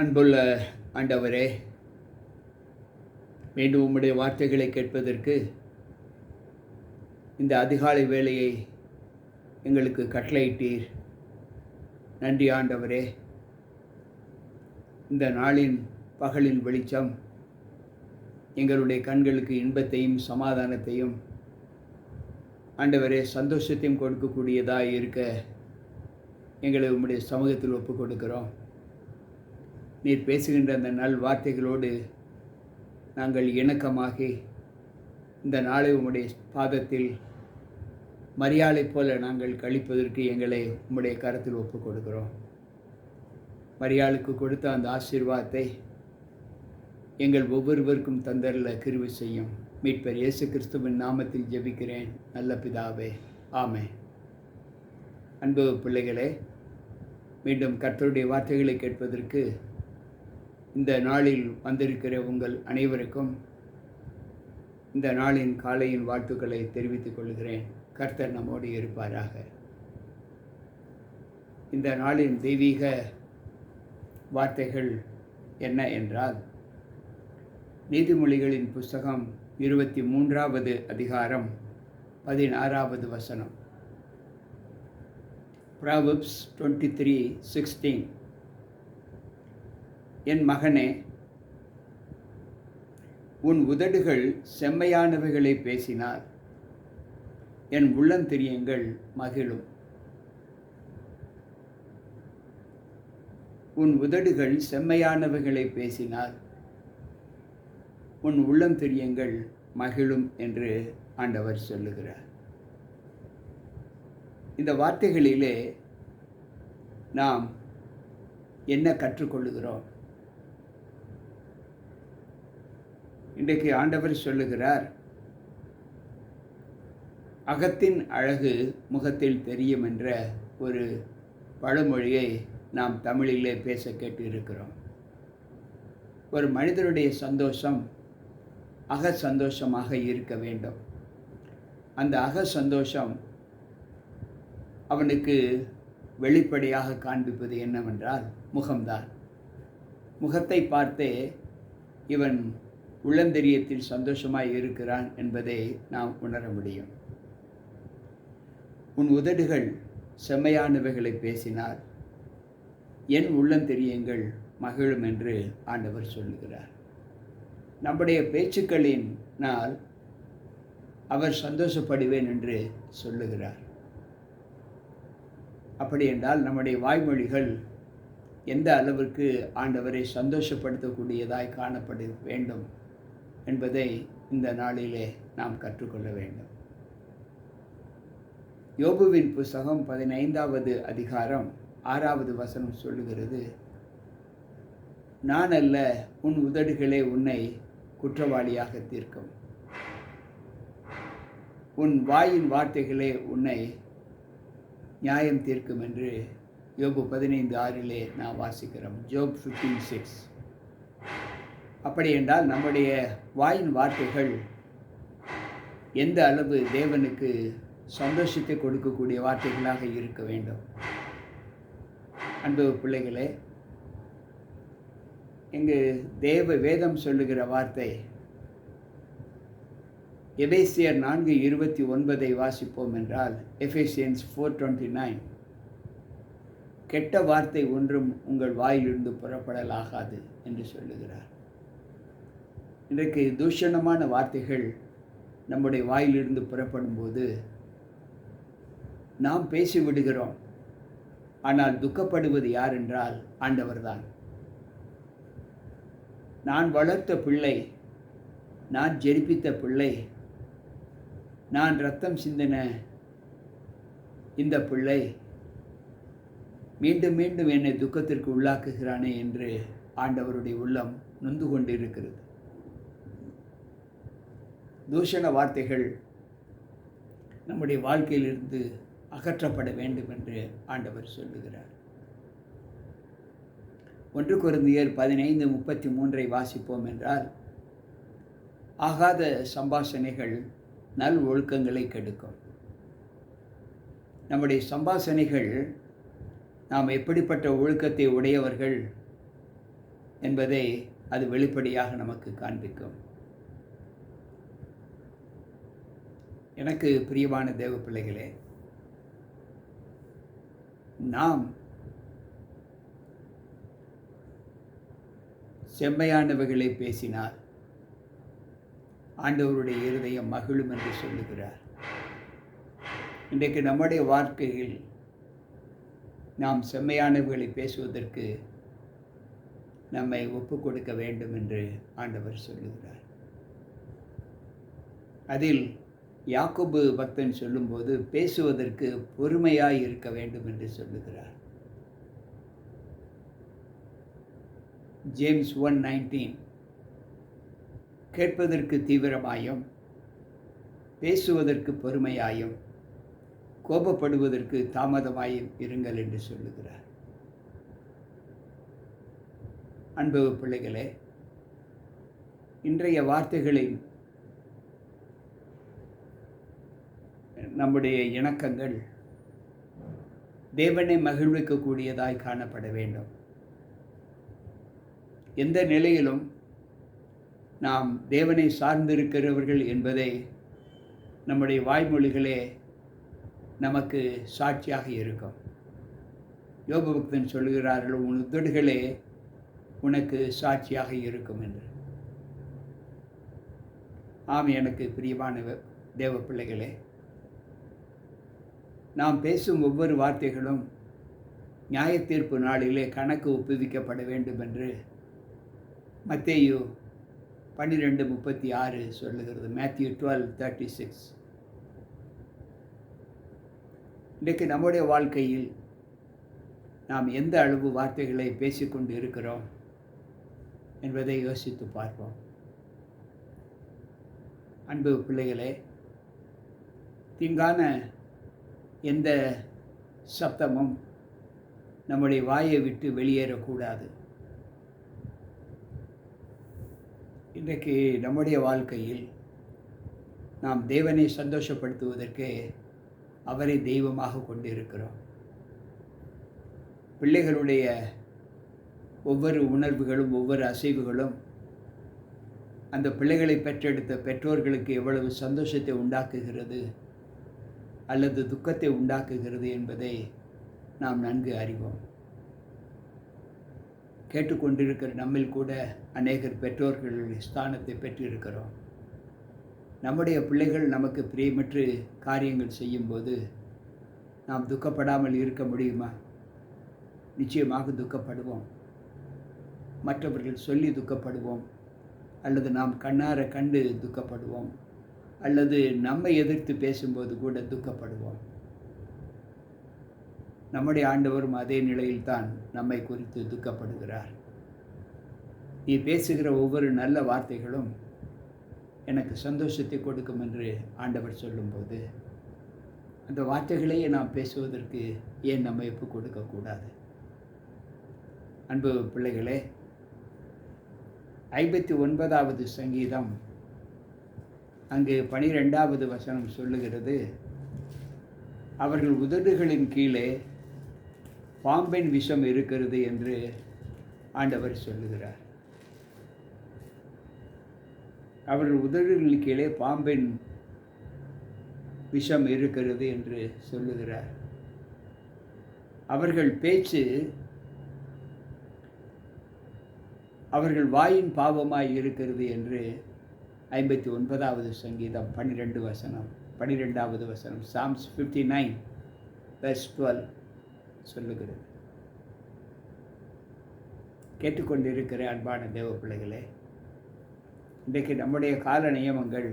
அன்புள்ள ஆண்டவரே மீண்டும் உம்முடைய வார்த்தைகளை கேட்பதற்கு இந்த அதிகாலை வேலையை எங்களுக்கு கட்டளையிட்டீர். நன்றி ஆண்டவரே. இந்த நாளின் பகலின் வெளிச்சம் எங்களுடைய கண்களுக்கு இன்பத்தையும் சமாதானத்தையும் ஆண்டவரே சந்தோஷத்தையும் கொடுக்கக்கூடியதாக இருக்க எங்களை உம்முடைய சமூகத்தில் ஒப்புக் கொடுக்கிறோம் நீர் பேசுகின்ற அந்த நல் வார்த்தைகளோடு நாங்கள் இணக்கமாகி இந்த நாளை உம்முடைய பாதத்தில் மரியாதை போல நாங்கள் கழிப்பதற்கு எங்களை உம்முடைய கரத்தில் ஒப்புக் கொடுக்கிறோம். மரியாளுக்கு கொடுத்த அந்த ஆசீர்வாதத்தை எங்கள் ஒவ்வொருவருக்கும் தந்தரில் கிருவி செய்யும். மீட்பர் இயேசு கிறிஸ்துவின் நாமத்தில் ஜெபிக்கிறேன். நல்ல பிதாவே ஆமே அன்பு பிள்ளைகளே மீண்டும் கர்த்தருடைய வார்த்தைகளை கேட்பதற்கு இந்த நாளில் வந்திருக்கிற உங்கள் அனைவருக்கும் இந்த நாளின் காலையின் வாழ்த்துக்களை தெரிவித்துக் கொள்கிறேன். கர்த்தர் நம்மோடு இருப்பாராக. இந்த நாளின் தெய்வீக வார்த்தைகள் என்ன என்றால் நீதிமொழிகளின் புஸ்தகம் இருபத்தி மூன்றாவது அதிகாரம் பதினாறாவது வசனம். ப்ராவப்ஸ் டுவெண்ட்டி த்ரீ சிக்ஸ்டீன் என் மகனே உன் உதடுகள் செம்மையானவைகளை பேசினார். என் உள்ளந்திரியங்கள் மகிழும். உன் உதடுகள் செம்மையானவைகளை பேசினார். உன் உள்ளந்திரியங்கள் மகிழும் என்று ஆண்டவர் சொல்லுகிறார். இந்த வார்த்தைகளிலே நாம் என்ன கற்றுக்கொள்ளுகிறோம்? இன்றைக்கு ஆண்டவர் சொல்லுகிறார் அகத்தின் அழகு முகத்தில் தெரியும் என்ற ஒரு பழமொழியை நாம் தமிழிலே பேச கேட்டு இருக்கிறோம் ஒரு மனிதனுடைய சந்தோஷம் அக சந்தோஷமாக இருக்க வேண்டும். அந்த அக சந்தோஷம் அவனுக்கு வெளிப்படையாக காண்பிப்பது என்னவென்றால் முகம்தான். முகத்தை பார்த்தே இவன் உள்ளந்தெரியத்தில் சந்தோஷமாய் இருக்கிறான் என்பதை நாம் உணர முடியும். உன் உதடுகள் செம்மையானவைகளை பேசினார். என் உள்ளந்தெரியங்கள் மகிழும் என்று ஆண்டவர் சொல்லுகிறார். நம்முடைய பேச்சுக்களின் நாள் அவர் சந்தோஷப்படுவேன் என்று சொல்லுகிறார். அப்படி என்றால் நம்முடைய வாய்மொழிகள் எந்த அளவிற்கு ஆண்டவரை சந்தோஷப்படுத்தக்கூடியதாய் காணப்பட வேண்டும்? என்பதை இந்த நாளிலே நாம் கற்றுக்கொள்ள வேண்டும். யோபுவின் புஸ்தகம் பதினைந்தாவது அதிகாரம் ஆறாவது வசனம் சொல்லுகிறது நான் அல்ல உன் உதடுகளே உன்னை குற்றவாளியாக தீர்க்கும். உன் வாயின் வார்த்தைகளே உன்னை நியாயம் தீர்க்கும் என்று யோபு பதினைந்து ஆறிலே நாம் வாசிக்கிறோம். ஜோப் ஃபிஃப்டீன் சிக்ஸ் அப்படி என்றால் நம்முடைய வாயின் வார்த்தைகள் எந்த அளவு தேவனுக்கு சந்தோஷத்தை கொடுக்கக்கூடிய வார்த்தைகளாக இருக்க வேண்டும்? அன்பு பிள்ளைகளே இங்கு தேவ வேதம் சொல்லுகிற வார்த்தை எபேசியர் நான்கு இருபத்தி ஒன்பதை வாசிப்போம் என்றால் எஃபேசியன்ஸ் ஃபோர் டுவெண்ட்டி நைன் கெட்ட வார்த்தை ஒன்றும் உங்கள் வாயிலிருந்து புறப்படலாகாது என்று சொல்லுகிறார். இன்றைக்கு தூஷணமான வார்த்தைகள் நம்முடைய வாயிலிருந்து புறப்படும்போது நாம் பேசி விடுகிறோம். ஆனால் துக்கப்படுவது யார் என்றால் ஆண்டவர்தான். நான் வளர்த்த பிள்ளை நான் ஜெரிப்பித்த பிள்ளை நான் ரத்தம் சிந்தின இந்த பிள்ளை மீண்டும் மீண்டும் என்னை துக்கத்திற்கு உள்ளாக்குகிறானே என்று ஆண்டவருடைய உள்ளம் நொந்து கொண்டிருக்கிறது. தூஷண வார்த்தைகள் நம்முடைய வாழ்க்கையிலிருந்து அகற்றப்பட வேண்டும் என்று ஆண்டவர் சொல்லுகிறார். ஒன்று குருந்தியர் பதினைந்து முப்பத்தி மூன்றை வாசிப்போம் என்றால் ஆகாத சம்பாஷணைகள் நல் ஒழுக்கங்களை கெடுக்கும். நம்முடைய சம்பாஷணைகள் நாம் எப்படிப்பட்ட ஒழுக்கத்தை உடையவர்கள் என்பதை அது வெளிப்படையாக நமக்கு காண்பிக்கும். எனக்கு பிரியமான தேவ பிள்ளைகளே நாம் செம்மையானவைகளை பேசினால் ஆண்டவருடைய இருதயம் மகிழும் என்று சொல்லுகிறார். இன்றைக்கு நம்முடைய வாழ்க்கையில் நாம் செம்மையானவர்களை பேசுவதற்கு நம்மை ஒப்பு கொடுக்க வேண்டும் என்று ஆண்டவர் சொல்லுகிறார். அதில் யாக்கோபு பக்தன் சொல்லும்போது பேசுவதற்கு பொறுமையாய் இருக்க வேண்டும் என்று சொல்லுகிறார். James one nineteen. கேட்பதற்கு தீவிரமாயும் பேசுவதற்கு பொறுமையாயும் கோபப்படுவதற்கு தாமதமாயும் இருங்கள் என்று சொல்லுகிறார். அன்பு பிள்ளைகளே இன்றைய வார்த்தைகளின் நம்முடைய இணக்கங்கள் தேவனை மகிழ்விக்கக்கூடியதாய் காணப்பட வேண்டும். எந்த நிலையிலும் நாம் தேவனை சார்ந்திருக்கிறவர்கள் என்பதை நம்முடைய வாய்மொழிகளே நமக்கு சாட்சியாக இருக்கும். யோகபக்தன் சொல்லுகிறார்கள் உன் உதடுகளே உனக்கு சாட்சியாக இருக்கும் என்று. ஆம் எனக்கு பிரியமான தேவ பிள்ளைகளே நாம் பேசும் ஒவ்வொரு வார்த்தைகளும் நியாயத்தீர்ப்பு நாளிலே கணக்கு ஒப்புவிக்கப்பட வேண்டும் என்று மத்தேயு பன்னிரெண்டு முப்பத்தி ஆறு சொல்லுகிறது. Matthew twelve thirty six. இன்றைக்கு நம்முடைய வாழ்க்கையில் நாம் எந்த அளவு வார்த்தைகளை பேசிக்கொண்டு இருக்கிறோம் என்பதை யோசித்து பார்ப்போம். அன்பு பிள்ளைகளே தீங்கான எந்த சப்தமும் நம்முடைய வாயை விட்டு வெளியேறக்கூடாது. இன்றைக்கு நம்முடைய வாழ்க்கையில் நாம் தேவனை சந்தோஷப்படுத்துவதற்கு அவரை தெய்வமாக கொண்டிருக்கிறோம். பிள்ளைகளுடைய ஒவ்வொரு உணர்வுகளும் ஒவ்வொரு அசைவுகளும் அந்த பிள்ளைகளை பெற்றெடுத்த பெற்றோர்களுக்கு எவ்வளவு சந்தோஷத்தை உண்டாக்குகிறது அல்லது துக்கத்தை உண்டாக்குகிறது என்பதை நாம் நன்கு அறிவோம். கேட்டுக்கொண்டிருக்கிற நம்மில் கூட அநேகர் பெற்றோர்கள் ஸ்தானத்தை பெற்றிருக்கிறோம். நம்முடைய பிள்ளைகள் நமக்கு பிரியமற்று காரியங்கள் செய்யும்போது நாம் துக்கப்படாமல் இருக்க முடியுமா? நிச்சயமாக துக்கப்படுவோம். மற்றவர்கள் சொல்லி துக்கப்படுவோம். அல்லது நாம் கண்ணார கண்டு துக்கப்படுவோம். அல்லது நம்மை எதிர்த்து பேசும்போது கூட துக்கப்படுவோம். நம்முடைய ஆண்டவரும் அதே நிலையில்தான் நம்மை குறித்து துக்கப்படுகிறார். நீ பேசுகிற ஒவ்வொரு நல்ல வார்த்தைகளும் எனக்கு சந்தோஷத்தை கொடுக்கும் என்று ஆண்டவர் சொல்லும்போது அந்த வார்த்தைகளையே நாம் பேசுவதற்கு ஏன் நம்ம எப்போ கொடுக்கக்கூடாது அன்பு பிள்ளைகளே ஐம்பத்தி ஒன்பதாவது சங்கீதம் அங்கு பனிரெண்டாவது வசனம் சொல்லுகிறது. அவர்கள் உதடுகளின் கீழே பாம்பின் விஷம் இருக்கிறது என்று ஆண்டவர் சொல்லுகிறார். அவர்கள் உதடுகளின் கீழே பாம்பின் விஷம் இருக்கிறது என்று சொல்லுகிறார். அவர்கள் பேச்சு அவர்கள் வாயின் பாவமாய் இருக்கிறது என்று ஐம்பத்தி ஒன்பதாவது சங்கீதம் பன்னிரெண்டு வசனம் பன்னிரெண்டாவது வசனம் Psalms fifty nine plus twelve சொல்லுகிறது. கேட்டுக்கொண்டிருக்கிற அன்பான தேவ பிள்ளைகளே இன்றைக்கு நம்முடைய கால நியமங்கள்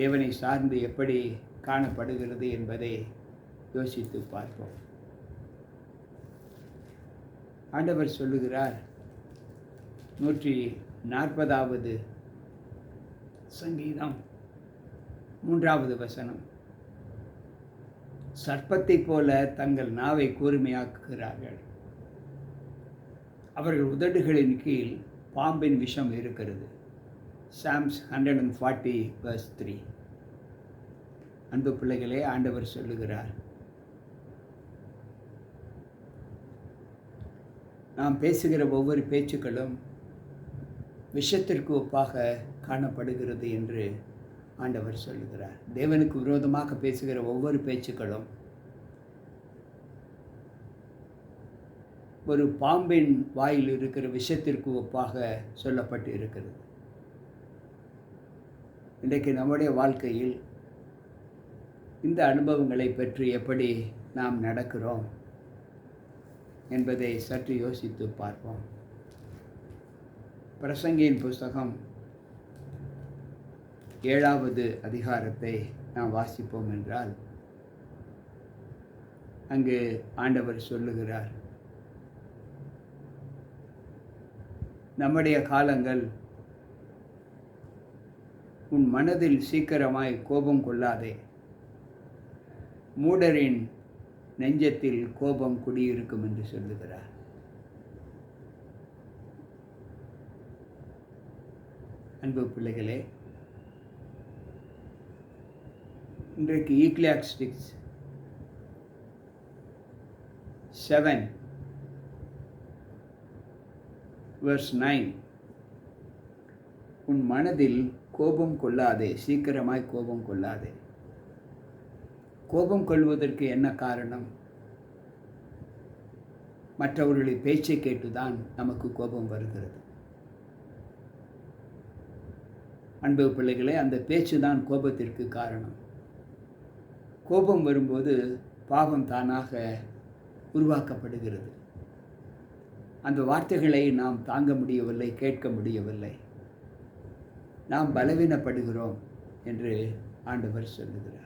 தேவனை சார்ந்து எப்படி காணப்படுகிறது என்பதை யோசித்து பார்ப்போம். ஆண்டவர் சொல்லுகிறார் நூற்றி நாற்பதாவது சங்கீதம். மூன்றாவது வசனம். சர்ப்பத்தைப் போல தங்கள் நாவை கூர்மையாக்குகிறார்கள். அவர்கள் உதடுகளின் கீழ் பாம்பின் விஷம் இருக்கிறது. Psalms hundred and forty verse three அன்பு பிள்ளைகளே ஆண்டவர் சொல்லுகிறார். நாம் பேசுகிற ஒவ்வொரு பேச்சுக்களும் விஷத்திற்கு ஒப்பாக காணப்படுகிறது என்று ஆண்டவர் சொல்லுகிறார். தேவனுக்கு விரோதமாக பேசுகிற ஒவ்வொரு பேச்சுக்களும் ஒரு பாம்பின் வாயில் இருக்கிற விஷத்திற்கு ஒப்பாக சொல்லப்பட்டு இருக்கிறது. இன்றைக்கு நம்முடைய வாழ்க்கையில் இந்த அனுபவங்களை பற்றி எப்படி நாம் நடக்கிறோம் என்பதை சற்று யோசித்து பார்ப்போம். பிரசங்கியின் புஸ்தகம் ஏழாவது அதிகாரத்தை நாம் வாசிப்போம் என்றால் அங்கு ஆண்டவர் சொல்லுகிறார் நம்முடைய காலங்கள் உன் மனதில் சீக்கிரமாய் கோபம் கொள்ளாதே. மூடரின் நெஞ்சத்தில் கோபம் குடியிருக்கும் என்று சொல்லுகிறார். அன்பு பிள்ளைகளே இன்றைக்கு ஈக்லியாக்ஸ்டிக்ஸ் செவன் வர்ஸ் நைன் உன் மனதில் கோபம் கொள்ளாதே சீக்கிரமாய் கோபம் கொள்ளாதே. கோபம் கொள்வதற்கு என்ன காரணம்? மற்றவர்களின் பேச்சை கேட்டுதான் நமக்கு கோபம் வருகிறது. அன்பு பிள்ளைகளே அந்த பேச்சு தான் கோபத்திற்கு காரணம். கோபம் வரும்போது பாவம் தானாக உருவாக்கப்படுகிறது. அந்த வார்த்தைகளை நாம் தாங்க முடியவில்லை கேட்க முடியவில்லை. நாம் பலவீனப்படுகிறோம் என்று ஆண்டவர் சொல்லுகிறார்.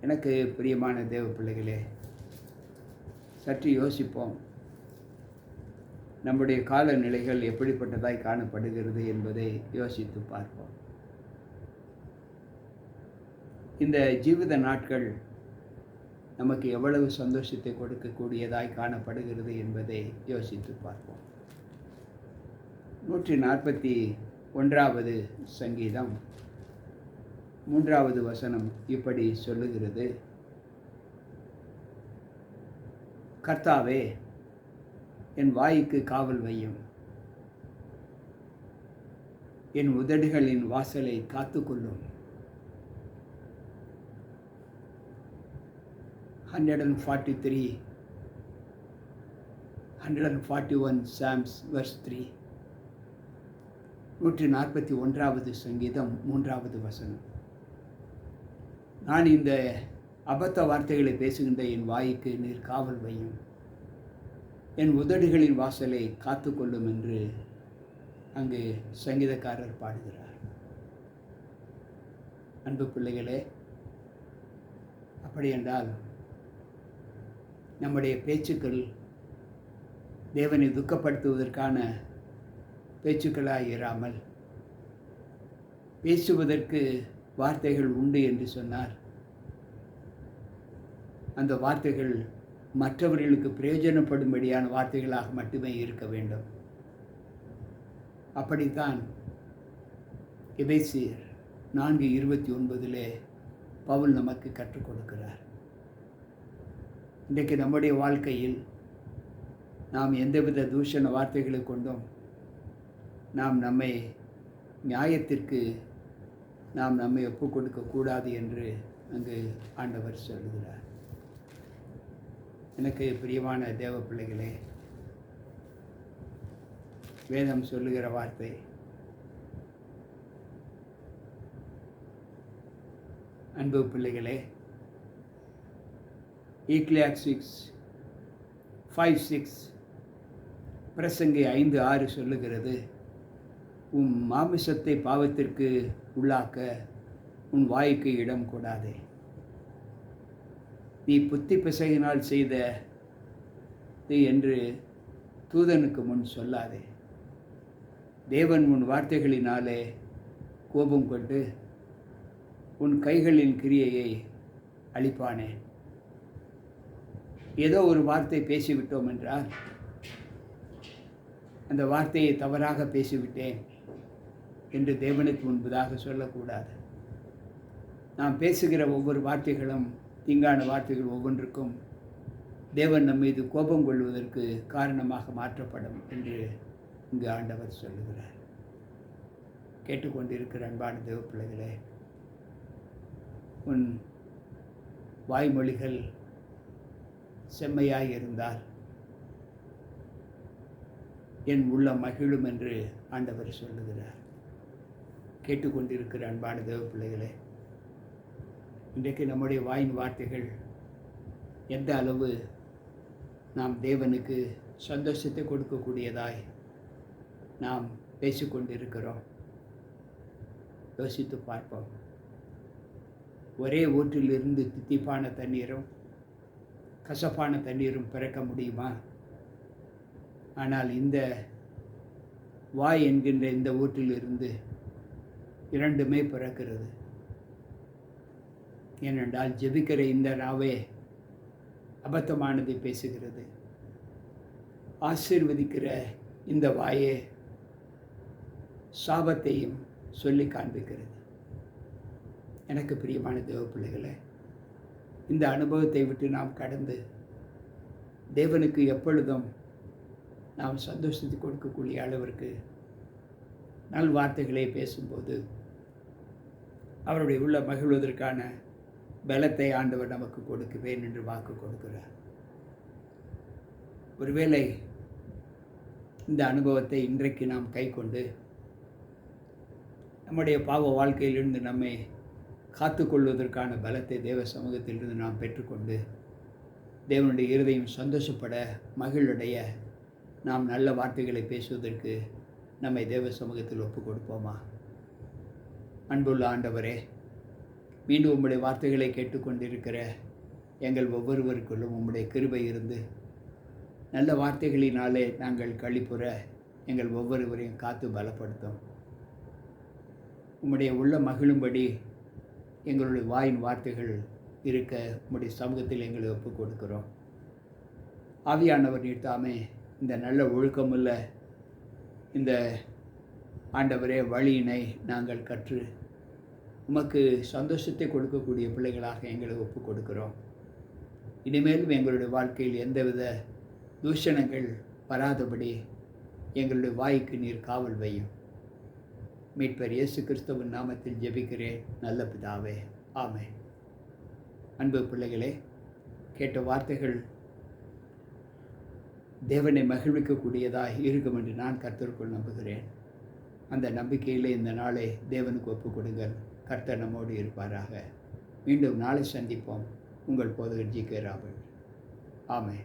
எனக்கு பிரியமான தேவ பிள்ளைகளே சற்று யோசிப்போம். நம்முடைய காலநிலைகள் எப்படிப்பட்டதாய் காணப்படுகிறது என்பதை யோசித்து பார்ப்போம். இந்த ஜீவித நாட்கள் நமக்கு எவ்வளவு சந்தோஷத்தை கொடுக்கக்கூடியதாய் காணப்படுகிறது என்பதை யோசித்து பார்ப்போம். நூற்றி நாற்பத்தி ஒன்றாவது சங்கீதம். மூன்றாவது வசனம் இப்படி சொல்லுகிறது. கர்த்தாவே என் வாய்க்கு காவல் வையும். என் உதடுகளின் வாசலை காத்துக்கொள்ளும். Hundred and forty three hundred and forty one Psalms verse three நூற்றி நாற்பத்தி ஒன்றாவது சங்கீதம் மூன்றாவது வசனம். நான் இந்த அபத்த வார்த்தைகளை பேசுகின்ற என் வாய்க்கு நீர் காவல் வையும். என் உதடுகளின் வாசலை காத்துக்கொள்ளும் என்று அங்கு சங்கீதக்காரர் பாடுகிறார். அன்பு பிள்ளைகளே அப்படியென்றால் நம்முடைய பேச்சுக்கள் தேவனை துக்கப்படுத்துவதற்கான பேச்சுக்களாக இராமல் பேசுவதற்கு வார்த்தைகள் உண்டு என்று சொன்னார். அந்த வார்த்தைகள் மற்றவர்களுக்கு பிரயோஜனப்படும்படியான வார்த்தைகளாக மட்டுமே இருக்க வேண்டும். அப்படித்தான் எபேசியர் நான்கு இருபத்தி ஒன்பதிலே பவுல் நமக்கு கற்றுக் கொடுக்கிறார். இன்றைக்கு நம்முடைய வாழ்க்கையில் நாம் எந்தவித தூஷண வார்த்தைகளை கொண்டும் நாம் நம்மை நியாயத்திற்கு நாம் நம்மை ஒப்புக் கொடுக்கக்கூடாது என்று அங்கு ஆண்டவர் சொல்லுகிறார். எனக்கு பிரியமான தேவ பிள்ளைகளே வேதம் சொல்லுகிற வார்த்தை அன்பு பிள்ளைகளே ஈக்லியாக் சிக்ஸ் ஃபைவ் சிக்ஸ் பிரசங்கி ஐந்து ஆறு சொல்லுகிறது. உன் மாமிசத்தை பாவத்திற்கு உள்ளாக்க உன் வாய்க்கு இடம் கூடாதே. நீ புத்தி பிசகினால் செய்த என்று தூதனுக்கு முன் சொல்லாதே. தேவன் உன் வார்த்தைகளினாலே கோபம் கொண்டு உன் கைகளின் கிரியையை அளிப்பானேன் ஏதோ ஒரு வார்த்தை பேசிவிட்டோம் என்றால் அந்த வார்த்தையை தவறாக பேசிவிட்டேன் என்று தேவனுக்கு முன்பதாக சொல்லக்கூடாது. நாம் பேசுகிற ஒவ்வொரு வார்த்தைகளும் தீங்கான வார்த்தைகள் ஒவ்வொன்றுக்கும் தேவன் நம் மீது கோபம் கொள்வதற்கு காரணமாக மாற்றப்படும் என்று இங்கு ஆண்டவர் சொல்லுகிறார். கேட்டுக்கொண்டிருக்கிற அன்பான தேவ பிள்ளைகளே உன் வாய்மொழிகள் செம்மையாய் இருந்தால் என் உள்ள மகிழும் என்று ஆண்டவர் சொல்லுகிறார். கேட்டுக்கொண்டிருக்கிற அன்பான தேவ பிள்ளைகளே இன்றைக்கு நம்முடைய வாயின் வார்த்தைகள் எந்த அளவு நாம் தேவனுக்கு சந்தோஷத்தை கொடுக்கக்கூடியதாய் நாம் பேசிக்கொண்டிருக்கிறோம்? யோசித்து பார்ப்போம். ஒரே ஊற்றிலிருந்து தித்திப்பான தண்ணீரும் கசப்பான தண்ணீரும் பிறக்க முடியுமா? ஆனால் இந்த வாய் என்கின்ற இந்த ஊற்றிலிருந்து இரண்டுமே பிறக்கிறது. ஏனென்றால் ஜெபிக்கிற இந்த நாவே அபத்தமானதை பேசுகிறது. ஆசீர்வதிக்கிற இந்த வாயே சாபத்தையும் சொல்லி காண்பிக்கிறது. எனக்கு பிரியமான தேவ பிள்ளைகளை இந்த அனுபவத்தை விட்டு நாம் கடந்து தேவனுக்கு எப்பொழுதும் நாம் சந்தோஷத்தை கொடுக்கக்கூடிய அளவிற்கு நல் வார்த்தைகளை பேசும்போது அவருடைய உள்ள மகிழ்வதற்கான பலத்தை ஆண்டவர் நமக்கு கொடுக்குவேன் என்று வாக்கு கொடுக்கிறார். ஒருவேளை இந்த அனுபவத்தை இன்றைக்கு நாம் கை கொண்டு நம்முடைய பாவ வாழ்க்கையிலிருந்து நம்மை காத்துக்கொள்வதற்கான பலத்தை தேவ சமூகத்திலிருந்து நாம் பெற்றுக்கொண்டு தேவனுடைய இருதையும் சந்தோஷப்பட மகிழடைய நாம் நல்ல வார்த்தைகளை பேசுவதற்கு நம்மை தேவ சமூகத்தில் ஒப்புக் கொடுப்போமா அன்புள்ள ஆண்டவரே மீண்டும் உம்முடைய வார்த்தைகளை கேட்டுக்கொண்டிருக்கிற எங்கள் ஒவ்வொருவருக்குள்ளும் உம்முடைய கிருபை இருந்து நல்ல வார்த்தைகளினாலே நாங்கள் கழிப்புற எங்கள் ஒவ்வொருவரையும் காத்து பலப்படுத்தும். உம்முடைய உள்ள மகிழும்படி எங்களுடைய வாயின் வார்த்தைகள் இருக்க உங்களுடைய சமூகத்தில் எங்களை ஒப்புக் கொடுக்கிறோம் ஆவியானவர் தாமே இந்த நல்ல ஒழுக்கமுள்ள இந்த ஆண்டவரே வழியினை நாங்கள் கற்று உமக்கு சந்தோஷத்தை கொடுக்கக்கூடிய பிள்ளைகளாக எங்களை ஒப்புக் கொடுக்கிறோம் இனிமேலும் எங்களுடைய வாழ்க்கையில் எந்தவித தூஷணங்கள் வராதபடி எங்களுடைய வாய்க்கு நீர் காவல் வையும். மீட்பர் இயேசு கிறிஸ்தவன் நாமத்தில் ஜெபிக்கிறேன். நல்ல பிதாவே ஆமே அன்பு பிள்ளைகளே கேட்ட வார்த்தைகள் தேவனை மகிழ்விக்கக்கூடியதாக இருக்கும் என்று நான் கர்த்தருக்குள் நம்புகிறேன். அந்த நம்பிக்கையிலே இந்த நாளை தேவனுக்கு ஒப்புக் கொடுங்கள். கர்த்தர் நம்மோடு இருப்பாராக. மீண்டும் நாளை சந்திப்போம். உங்கள் போதகர் ஜி கே ராபர்ட் ஆமே